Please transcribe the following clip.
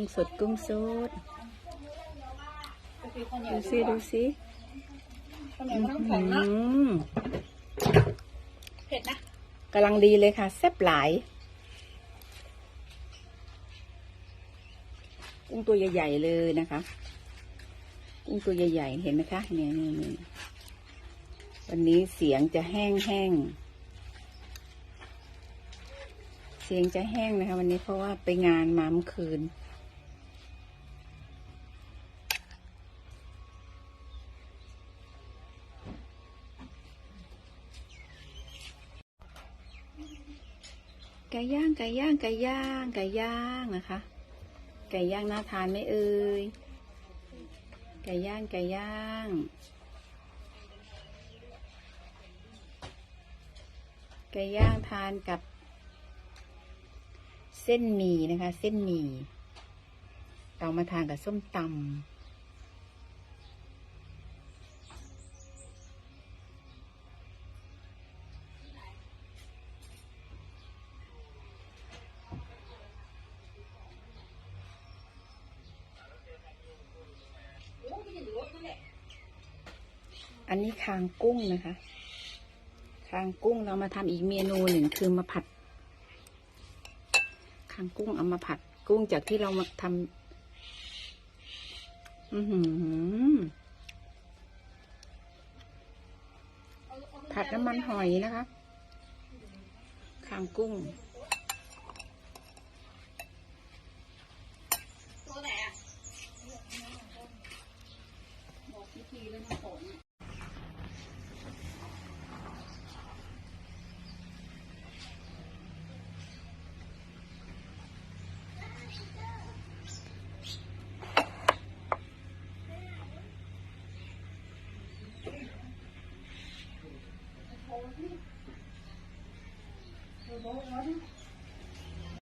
งสดนะคะกุ้งสดกุ้งสดดูสิดูสิอื้อหือเผ็ดนะกำลังดีเลยค่ะ แซ่บหลาย กุ้งตัวใหญ่ ๆ เลยนะคะ กุ้งตัวใหญ่ ๆ เห็นไหมคะเนี่ยนี่นี่วันนี้เสียงจะแห้งๆเสียงจะแห้งนะคะ วันนี้เพราะว่าไปงานมาเมื่อคืน ไก่ย่างไก่ย่างไก่ย่างไก่ย่างนะคะ ไก่ย่างน่าทานไหมเอ่ยไก่ย่างไก่ย่างไก่ย่างทานกับ เส้นหมี่นะคะ เส้นหมี่เรามาทานกับส้มตำ อันนี้คางกุ้งนะคะ คางกุ้งเรามาทำอีกเมนูหนึ่งคือมาผัด คางกุ้งเอามาผัด กุ้งจากที่เรามาทำอือหือผัดน้ำมันหอยนะคะ คางกุ้ง ตัวไ